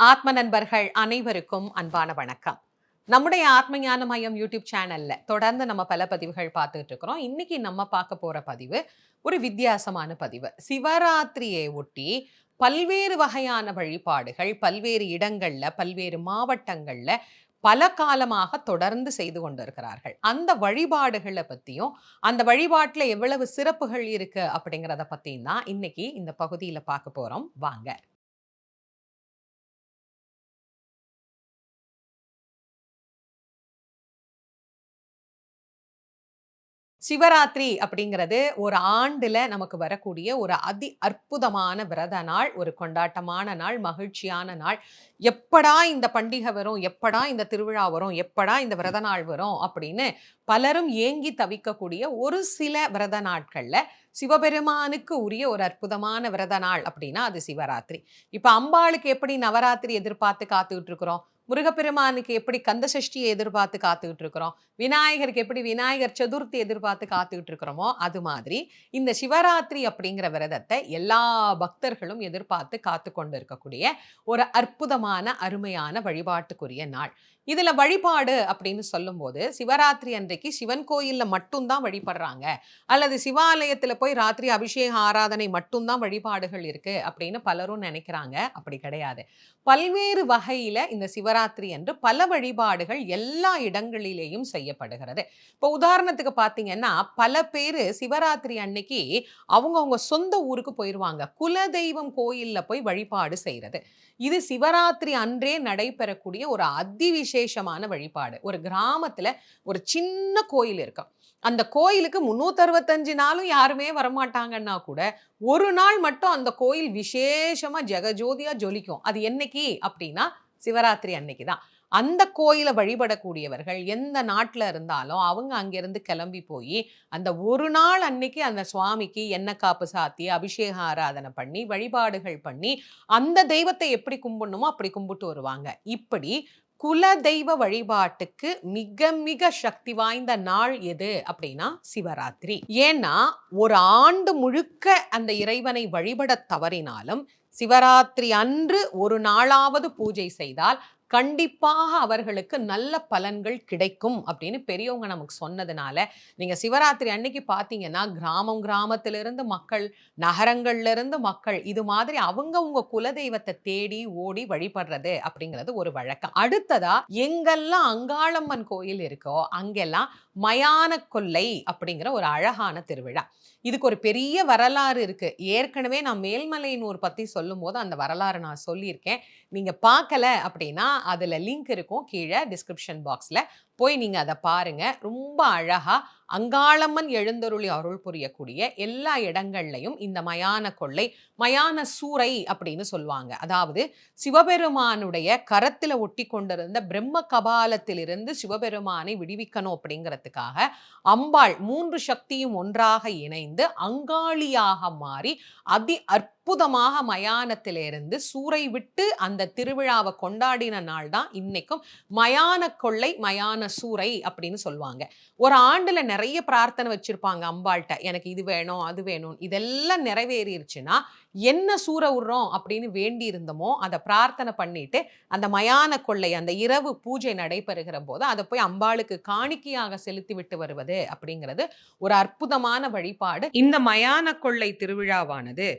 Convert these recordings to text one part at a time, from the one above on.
ஆத்ம நண்பர்கள் அனைவருக்கும் அன்பான வணக்கம். நம்முடைய ஆத்ம ஞான மையம் யூடியூப் சேனல்ல தொடர்ந்து நம்ம பல பதிவுகள் பார்த்துட்டு இருக்கிறோம். இன்னைக்கு நம்ம பார்க்க போற பதிவு ஒரு வித்தியாசமான பதிவு. சிவராத்திரியை ஒட்டி பல்வேறு வகையான வழிபாடுகள் பல்வேறு இடங்கள்ல பல்வேறு மாவட்டங்கள்ல பல காலமாக தொடர்ந்து செய்து கொண்டிருக்கிறார்கள். அந்த வழிபாடுகளை பற்றியும் அந்த வழிபாட்டில் எவ்வளவு சிறப்புகள் இருக்கு அப்படிங்கிறத பற்றியும் தான் இன்னைக்கு இந்த பகுதியில் பார்க்க போகிறோம் வாங்க. சிவராத்திரி அப்படிங்கிறது ஒரு ஆண்டுல நமக்கு வரக்கூடிய ஒரு அதி அற்புதமான விரத நாள் ஒரு கொண்டாட்டமான நாள் மகிழ்ச்சியான நாள். எப்படா இந்த பண்டிகை வரும்? எப்படா இந்த திருவிழா வரும்? எப்படா இந்த விரத நாள் வரும்? அப்படின்னு பலரும் ஏங்கி தவிக்கக்கூடிய ஒரு சில விரத நாட்கள்ல சிவபெருமானுக்கு உரிய ஒரு அற்புதமான விரத நாள் அப்படின்னா அது சிவராத்திரி. இப்போ அம்பாளுக்கு எப்படி நவராத்திரி எதிர்பார்த்து காத்துக்கிட்டு இருக்கிறோம்? முருகப்பெருமானுக்கு எப்படி கந்த சஷ்டியை எதிர்பார்த்து காத்துக்கிட்டு இருக்கிறோம்? விநாயகருக்கு எப்படி விநாயகர் சதுர்த்தி எதிர்பார்த்து காத்துக்கிட்டு இருக்கிறோமோ அது மாதிரி இந்த சிவராத்திரி அப்படிங்கிற விரதத்தை எல்லா பக்தர்களும் எதிர்பார்த்து காத்து கொண்டு இருக்கக்கூடிய ஒரு அற்புதமான அருமையான வழிபாட்டுக்குரிய நாள். இதுல வழிபாடு அப்படின்னு சொல்லும்போது சிவராத்திரி அன்றைக்கு சிவன் கோயில்ல மட்டும்தான் வழிபடுறாங்க. அல்லது சிவாலயத்துல போய் ராத்திரி அபிஷேக ஆராதனை மட்டும்தான் வழிபாடுகள் இருக்கு அப்படின்னு பலரும் நினைக்கிறாங்க. அப்படி கிடையாது. பல்வேறு வகையில இந்த சிவராத்திரி என்று பல வழிபாடுகள் எல்லா இடங்களிலேயும் செய்யப்படுகிறது. இப்போ உதாரணத்துக்கு பார்த்தீங்கன்னா பல பேர் சிவராத்திரி அன்னைக்கு அவங்கவுங்க சொந்த ஊருக்கு போயிடுவாங்க குலதெய்வம் கோயில்ல போய் வழிபாடு செய்யறது இது சிவராத்திரி அன்றே நடைபெறக்கூடிய ஒரு விசேஷமான வழிபாடு. ஒரு கிராமத்துல ஒரு சின்ன கோயில் இருக்கும். அந்த கோயிலுக்கு முன்னூத்தி அறுபத்தஞ்சு நாளும் யாருமே வரமாட்டாங்கன்னா கூட ஒரு நாள் மட்டும் அந்த கோயில் விசேஷமா ஜெகஜோதியா ஜொலிக்கும். அது என்னைக்கு? அப்படின்னா சிவராத்திரி அன்னைக்கு தான். அந்த கோயிலை வழிபடக்கூடியவர்கள் எந்த நாட்டில் இருந்தாலும் அவங்க அங்கேருந்து கிளம்பி போய் அந்த ஒரு நாள் அன்னைக்கு அந்த சுவாமிக்கு எண்ணெய் காப்பு சாத்தி அபிஷேக ஆராதனை பண்ணி வழிபாடுகள் பண்ணி அந்த தெய்வத்தை எப்படி கும்பிடணுமோ அப்படி கும்பிட்டு வருவாங்க. இப்படி குல தெய்வ வழிபாட்டுக்கு மிக மிக சக்தி வாய்ந்த நாள் எது அப்படின்னா சிவராத்திரி. ஏன்னா ஒரு ஆண்டு முழுக்க அந்த இறைவனை வழிபட தவறினாலும் சிவராத்திரி அன்று ஒரு நாளாவது பூஜை செய்தால் கண்டிப்பாக அவர்களுக்கு நல்ல பலன்கள் கிடைக்கும் அப்படின்னு பெரியவங்க நமக்கு சொன்னதுனால நீங்கள் சிவராத்திரி அன்னைக்கு பார்த்தீங்கன்னா கிராமம் கிராமத்திலிருந்து மக்கள் நகரங்கள்லேருந்து மக்கள் இது மாதிரி அவங்க குலதெய்வத்தை தேடி ஓடி வழிபடுறது அப்படிங்கிறது ஒரு வழக்கம். அடுத்ததா எங்கெல்லாம் அங்காளம்மன் கோயில் இருக்கோ அங்கெல்லாம் மயான கொல்லை அப்படிங்கிற ஒரு அழகான திருவிழா. இதுக்கு ஒரு பெரிய வரலாறு இருக்கு. ஏற்கனவே நான் மேல்மலையினூர் பத்தி சொல்லும் போது அந்த வரலாறு நான் சொல்லியிருக்கேன். நீங்க பார்க்கல அப்படின்னா அதுல லிங்க் இருக்கும் கீழே டிஸ்கிரிப்ஷன் பாக்ஸ்ல. போய் நீங்கள் அதை பாருங்க. ரொம்ப அழகாக அங்காளம்மன் எழுந்தருளி அருள் புரியக்கூடிய எல்லா இடங்கள்லையும் இந்த மயான கொள்ளை மயான சூறை அப்படின்னு சொல்லுவாங்க. அதாவது சிவபெருமானுடைய கரத்தில் ஒட்டி கொண்டிருந்த பிரம்ம கபாலத்திலிருந்து சிவபெருமானை விடுவிக்கணும் அப்படிங்கிறதுக்காக அம்பாள் மூன்று சக்தியும் ஒன்றாக இணைந்து அங்காளியாக மாறி அதி அற்புதமாக மயானத்திலிருந்து சூறை விட்டு அந்த திருவிழாவை கொண்டாடின நாள் தான் இன்னைக்கும் மயான கொள்ளை மயான சூறை அப்படின்னு சொல்லுவாங்க. ஒரு ஆண்டுல நிறைய பிரார்த்தனை வச்சிருப்பாங்க அம்பாள்கிட்ட. எனக்கு இது வேணும் அது வேணும். இதெல்லாம் நிறைவேறிடுச்சுன்னா என்ன சூற விடுறோம் அப்படின்னு வேண்டி இருந்தோமோ அதை பிரார்த்தனை பண்ணிட்டு அந்த மயான கொள்ளை அந்த இரவு பூஜை நடைபெறுகிற போது அதை போய் அம்பாளுக்கு காணிக்கையாக செலுத்தி விட்டு வருவது அப்படிங்கிறது ஒரு அற்புதமான வழிபாடு. இந்த மயான கொள்ளை திருவிழாவானது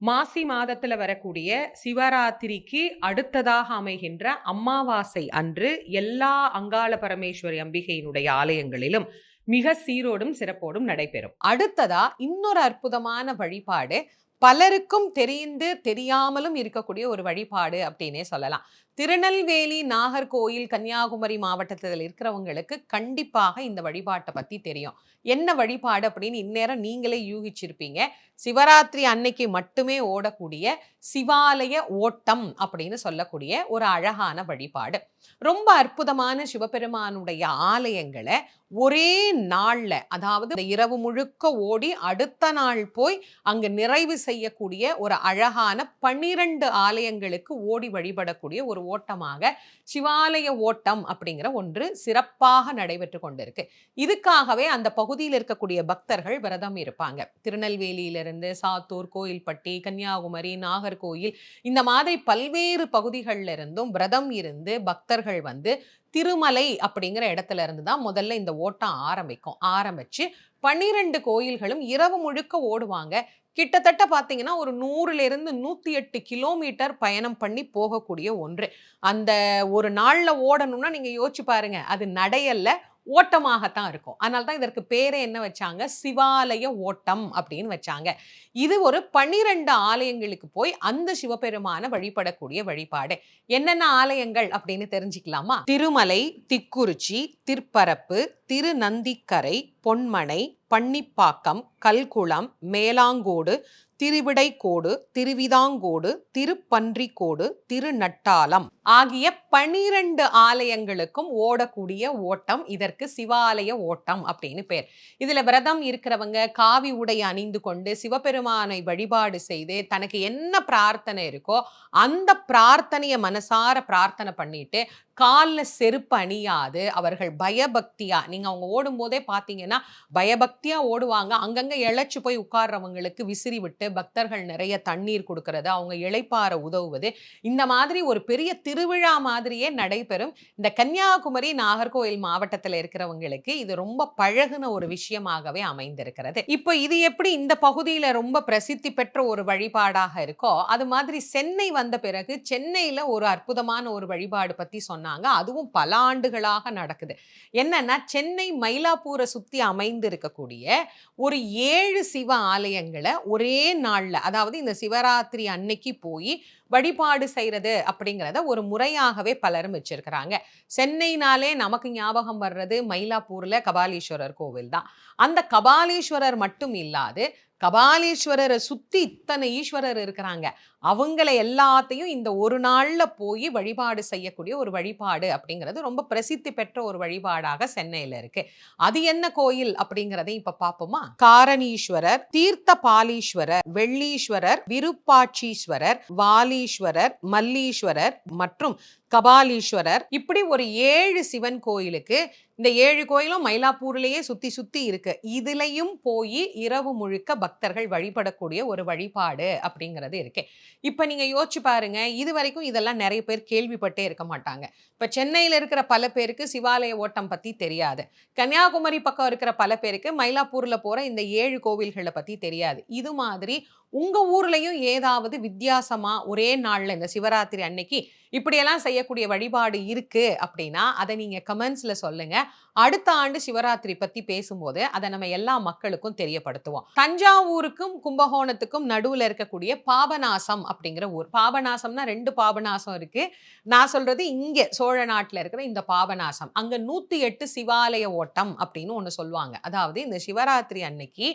மாசி மாதத்துல வரக்கூடிய சிவராத்திரிக்கு அடுத்ததாக அமைகின்ற அமாவாசை அன்று எல்லா அங்காள பரமேஸ்வரி அம்பிகையினுடைய ஆலயங்களிலும் மிக சீரோடும் சிறப்போடும் நடைபெறும். அடுத்ததா இன்னொரு அற்புதமான வழிபாடு பலருக்கும் தெரிந்து தெரியாமலும் இருக்கக்கூடிய ஒரு வழிபாடு அப்படின்னே சொல்லலாம். திருநெல்வேலி நாகர்கோயில் கன்னியாகுமரி மாவட்டத்தில் இருக்கிறவங்களுக்கு கண்டிப்பாக இந்த வழிபாட்டை பற்றி தெரியும். என்ன வழிபாடு அப்படின்னு இந்நேரம் நீங்களே யூகிச்சிருப்பீங்க. சிவராத்திரி அன்னைக்கு மட்டுமே ஓடக்கூடிய சிவாலய ஓட்டம் அப்படின்னு சொல்லக்கூடிய ஒரு அழகான வழிபாடு. ரொம்ப அற்புதமான சிவபெருமானுடைய ஆலயங்களை ஒரே நாள்ல அதாவது இரவு முழுக்க ஓடி அடுத்த நாள் போய் அங்கு நிறைவு செய்யக்கூடிய ஒரு அழகான பன்னிரண்டு ஆலயங்களுக்கு ஓடி வழிபடக்கூடிய ஒரு ஓட்டமாக சிவாலய ஓட்டம் அப்படிங்கிற ஒன்று சிறப்பாக நடைபெற்று கொண்டிருக்கு. இதுக்காகவே அந்த பகுதியில் இருக்கக்கூடிய பக்தர்கள் விரதம் இருப்பாங்க. திருநெல்வேலியிலிருந்து சாத்தூர் கோயில்பட்டி கன்னியாகுமரி நாகர்கோயில் இந்த மாதிரி பல்வேறு பகுதிகளில் இருந்தும் விரதம் இருந்து பக்தர்கள் வந்து திருமலை அப்படிங்கிற இடத்துல இருந்து தான் முதல்ல இந்த ஓட்டம் ஆரம்பிக்கும். ஆரம்பிச்சு பன்னிரெண்டு கோயில்களும் இரவு முழுக்க ஓடுவாங்க. கிட்டத்தட்ட பார்த்தீங்கன்னா ஒரு நூறுலேருந்து நூற்றி எட்டு கிலோமீட்டர் பயணம் பண்ணி போகக்கூடிய ஒன்று. அந்த ஒரு நாளில் ஓடணும்னா நீங்கள் யோசிச்சு பாருங்க அது நடையல்ல ஓட்டமாகத்தான் இருக்கும். அதனால தான் இதற்கு பேரே என்ன வச்சாங்க? சிவாலய ஓட்டம் அப்படின்னு வச்சாங்க. இது ஒரு பன்னிரெண்டு ஆலயங்களுக்கு போய் அந்த சிவபெருமான வழிபடக்கூடிய வழிபாடு. என்னென்ன ஆலயங்கள் அப்படின்னு தெரிஞ்சுக்கலாமா? திருமலை திக்குறிச்சி திருப்பரப்பு திருநந்திக்கரை பொன்மனை பன்னிப்பாக்கம் கல்குளம் மேலாங்கோடு திருவிடைக்கோடு திருவிதாங்கோடு திருப்பன்றிக்கோடு திருநட்டாலம் ஆகிய பனிரெண்டு ஆலயங்களுக்கும் ஓடக்கூடிய ஓட்டம். இதற்கு சிவாலய ஓட்டம் அப்படின்னு பேர். இதுல விரதம் இருக்கிறவங்க காவி உடை அணிந்து கொண்டு சிவபெருமானை வழிபாடு செய்து தனக்கு என்ன பிரார்த்தனை இருக்கோ அந்த பிரார்த்தனையை மனசார பிரார்த்தனை பண்ணிட்டு காலில் செருப்பு அணியாது. அவர்கள் பயபக்தியா நீங்க அவங்க ஓடும் போதே பார்த்தீங்கன்னா பயபக்தியா ஓடுவாங்க. அங்கங்க இழைச்சு போய் உட்கார்றவங்களுக்கு விசிறி விட்டு பக்தர்கள் நிறைய தண்ணீர் கொடுக்கறது அவங்க இழைப்பார உதவுவது. இந்த மாதிரி ஒரு பெரிய திருவிழா மாதிரியே நடைபெறும். இந்த கன்னியாகுமரி நாகர்கோவில் மாவட்டத்தில் இருக்கிறவங்களுக்கு இது ரொம்ப பழகுன ஒரு விஷயமாகவே அமைந்திருக்கிறது. இப்போ இது எப்படி இந்த பகுதியில் ரொம்ப பிரசித்தி பெற்ற ஒரு வழிபாடாக இருக்கோ அது மாதிரி சென்னை வந்த பிறகு சென்னையில் ஒரு அற்புதமான ஒரு வழிபாடு பற்றி சொன்னாங்க. அதுவும் பல ஆண்டுகளாக நடக்குது. என்னன்னா சென்னை மயிலாப்பூரை சுற்றி அமைந்திருக்கக்கூடிய ஒரு ஏழு சிவ ஆலயங்களை ஒரே நாள்ல அதாவது இந்த சிவராத்திரி அன்னைக்கு போய் வழிபாடு செய்யறது அப்படிங்கிறத ஒரு முறையாகவே பலரும் வச்சிருக்கிறாங்க. சென்னைனாலே நமக்கு ஞாபகம் வர்றது மயிலாப்பூர்ல கபாலீஸ்வரர் கோவில் தான் அந்த கபாலீஸ்வரர் மட்டும் இல்லாது கபாலீஸ்வரரை சுத்தி இத்தனை ஈஸ்வரர் இருக்கிறாங்க. அவங்கள எல்லாத்தையும் இந்த ஒரு நாள்ல போய் வழிபாடு செய்யக்கூடிய ஒரு வழிபாடு அப்படிங்கிறது ரொம்ப பிரசித்தி பெற்ற ஒரு வழிபாடாக சென்னையில இருக்கு. அது என்ன கோயில் அப்படிங்கிறதை இப்ப பார்ப்போமா? காரணீஸ்வரர் தீர்த்த பாலீஸ்வரர் வெள்ளீஸ்வரர் விருப்பாட்சீஸ்வரர் வாலீஸ்வரர் மல்லீஸ்வரர் மற்றும் கபாலீஸ்வரர். இப்படி ஒரு ஏழு சிவன் கோயிலுக்கு இந்த ஏழு கோயிலும் மயிலாப்பூர்லயே சுத்தி சுத்தி இருக்கு. இதுலயும் போய் இரவு முழுக்க பக்தர்கள் வழிபடக்கூடிய ஒரு வழிபாடு அப்படிங்கிறது இருக்கு. இப்ப நீங்க யோசிச்சு பாருங்க இது வரைக்கும் இதெல்லாம் நிறைய பேர் கேள்விப்பட்டே இருக்க மாட்டாங்க. இப்ப சென்னையில இருக்கிற பல பேருக்கு சிவாலய ஓட்டம் பத்தி தெரியாது. கன்னியாகுமரி பக்கம் இருக்கிற பல பேருக்கு மயிலாப்பூர்ல போற இந்த ஏழு கோவில்களை பத்தி தெரியாது. இது மாதிரி உங்க ஊர்லயும் ஏதாவது வித்தியாசமா ஒரே நாளில் இந்த சிவராத்திரி அன்னைக்கு இப்படியெல்லாம் செய்யக்கூடிய வழிபாடு இருக்கு அப்படின்னா அதை நீங்க கமெண்ட்ஸ்ல சொல்லுங்க. அடுத்த ஆண்டு சிவராத்திரி பத்தி பேசும்போது அதை நம்ம எல்லா மக்களுக்கும் தெரியப்படுத்துவோம். தஞ்சாவூருக்கும் கும்பகோணத்துக்கும் நடுவுல இருக்கக்கூடிய பாபநாசம் அப்படிங்கிற ஊர். பாபநாசம்னா ரெண்டு பாபநாசம் இருக்கு. நான் சொல்றது இங்கே சோழ நாட்டில் இருக்கிற இந்த பாபநாசம். அங்க நூத்தி எட்டு சிவாலய ஓட்டம் அப்படின்னு ஒண்ணு சொல்லுவாங்க. அதாவது இந்த சிவராத்திரி அன்னைக்கு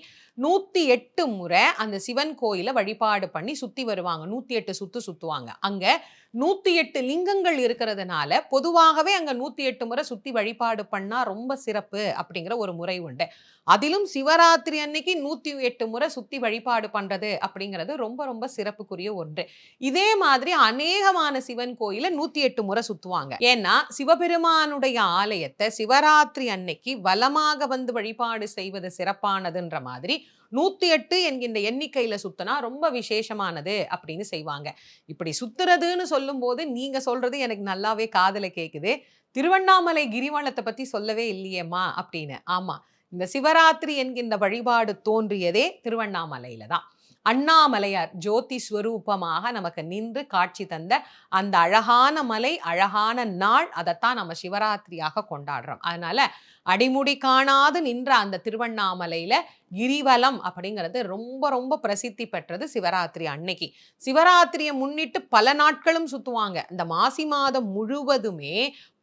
நூத்தி எட்டு முறை அந்த சிவன் கோயிலை வழிபாடு பண்ணி சுத்தி வருவாங்க. நூத்தி எட்டு சுத்து சுத்துவாங்க. அங்க நூத்தி எட்டு லிங்கங்கள் இருக்கிறதுனால பொதுவாகவே அங்கே நூத்தி எட்டு முறை சுற்றி வழிபாடு பண்ணால் ரொம்ப சிறப்பு அப்படிங்கிற ஒரு முறை உண்டு. அதிலும் சிவராத்திரி அன்னைக்கு நூத்தி எட்டு முறை சுற்றி வழிபாடு பண்றது அப்படிங்கிறது ரொம்ப ரொம்ப சிறப்புக்குரிய ஒன்று. இதே மாதிரி அநேகமான சிவன் கோயிலை நூத்தி எட்டு முறை சுற்றுவாங்க ஏன்னா சிவபெருமானுடைய ஆலயத்தை சிவராத்திரி அன்னைக்கு வலமாக வந்து வழிபாடு செய்வது சிறப்பானதுன்ற மாதிரி நூற்றி எட்டு என்கின்ற எண்ணிக்கையில் சுத்தினா ரொம்ப விசேஷமானது அப்படின்னு செய்வாங்க. இப்படி சுத்துறதுன்னு சொல்லும்போது நீங்கள் சொல்கிறது எனக்கு நல்லாவே காதில் கேட்குது திருவண்ணாமலை கிரிவலத்தை பற்றி சொல்லவே இல்லையேம்மா அப்படின்னு. ஆமாம் இந்த சிவராத்திரி என்கின்ற வழிபாடு தோன்றியதே திருவண்ணாமலையில தான். அண்ணாமலையார் ஜோதி ஸ்வரூபமாக நமக்கு நின்று காட்சி தந்த அந்த அழகான மலை அழகான நாள் அதைத்தான் நம்ம சிவராத்திரியாக கொண்டாடுறோம். அதனால அடிமுடி காணாது நின்ற அந்த திருவண்ணாமலையில கிரிவலம் அப்படிங்கிறது ரொம்ப ரொம்ப பிரசித்தி பெற்றது சிவராத்திரி அன்னைக்கு. சிவராத்திரியை முன்னிட்டு பல நாட்களும் சுற்றுவாங்க இந்த மாசி மாதம் முழுவதுமே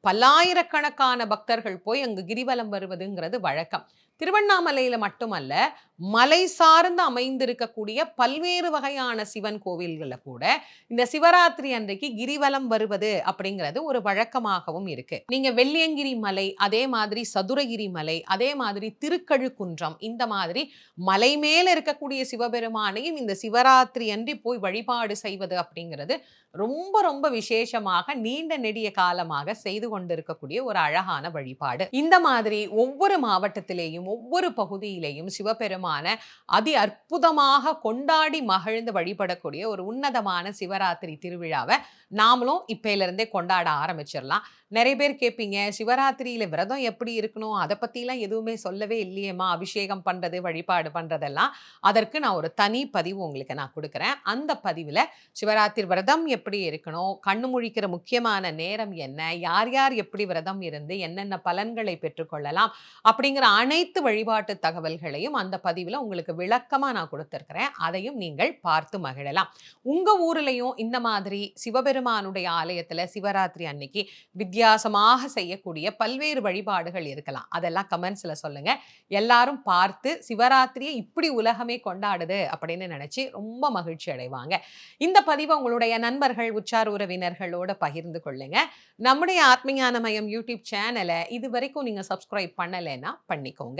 பல்லாயிரக்கணக்கான பக்தர்கள் போய் அங்கு கிரிவலம் வருவதுங்கிறது வழக்கம். திருவண்ணாமலையில் மட்டுமல்ல மலை சார்ந்து அமைந்திருக்கக்கூடிய பல்வேறு வகையான சிவன் கோவில்களில் கூட இந்த சிவராத்திரி அன்றைக்கு கிரிவலம் வருவது அப்படிங்கிறது ஒரு வழக்கமாகவும் இருக்கு. நீங்க வெள்ளியங்கிரி மலை அதே மாதிரி சதுரகிரி மலை அதே மாதிரி திருக்கழுக்குன்றம் இந்த மாதிரி மலை மேல இருக்கக்கூடிய சிவபெருமானையும் இந்த சிவராத்திரி அன்றி போய் வழிபாடு செய்வது அப்படிங்கிறது ரொம்ப ரொம்ப விசேஷமாக நீண்ட நெடிய காலமாக செய்து கொண்டிருக்கக்கூடிய ஒரு அழகான வழிபாடு. இந்த மாதிரி ஒவ்வொரு மாவட்டத்திலேயும் ஒவ்வொரு பகுதியிலேயும் சிவபெருமான அதி அற்புதமாக கொண்டாடி மகிழ்ந்து வழிபடக்கூடிய ஒரு உன்னதமான சிவராத்திரி திருவிழாவை நாமளும் இப்பையில இருந்தே கொண்டாட ஆரம்பிச்சிடலாம். நிறைய பேர் கேட்பீங்க சிவராத்திரியில் விரதம் எப்படி இருக்கணும்? அதை பற்றிலாம் எதுவுமே சொல்லவே இல்லையேம்மா. அபிஷேகம் பண்ணுறது வழிபாடு பண்ணுறதெல்லாம் அதற்கு நான் ஒரு தனி பதிவு உங்களுக்கு நான் கொடுக்குறேன். அந்த பதிவில் சிவராத்திரி விரதம் எப்படி இருக்கணும்? கண்ணு முழிக்கிற முக்கியமான நேரம் என்ன? யார் யார் எப்படி விரதம் இருந்து என்னென்ன பலன்களை பெற்றுக்கொள்ளலாம் அப்படிங்கிற அனைத்து வழிபாட்டு தகவல்களையும் அந்த பதிவில் உங்களுக்கு விளக்கமாக நான் கொடுத்துருக்கிறேன். அதையும் நீங்கள் பார்த்து மகிழலாம். உங்கள் ஊர்லேயும் இந்த மாதிரி சிவபெருமானுடைய ஆலயத்தில் சிவராத்திரி அன்னைக்கு வித்தியாசமாக செய்யக்கூடிய பல்வேறு வழிபாடுகள் இருக்கலாம். அதெல்லாம் கமெண்ட்ஸில் சொல்லுங்கள் எல்லாரும் பார்த்து சிவராத்திரியை இப்படி உலகமே கொண்டாடுது அப்படின்னு நினச்சி ரொம்ப மகிழ்ச்சி அடைவாங்க. இந்த பதிவை உங்களுடைய நண்பர்கள் உச்சார் உறவினர்களோட பகிர்ந்து கொள்ளுங்க. நம்முடைய ஆத்மஞான மயம் யூடியூப் சேனலை இது வரைக்கும் நீங்கள் சப்ஸ்கிரைப் பண்ணலைன்னா பண்ணிக்கோங்க.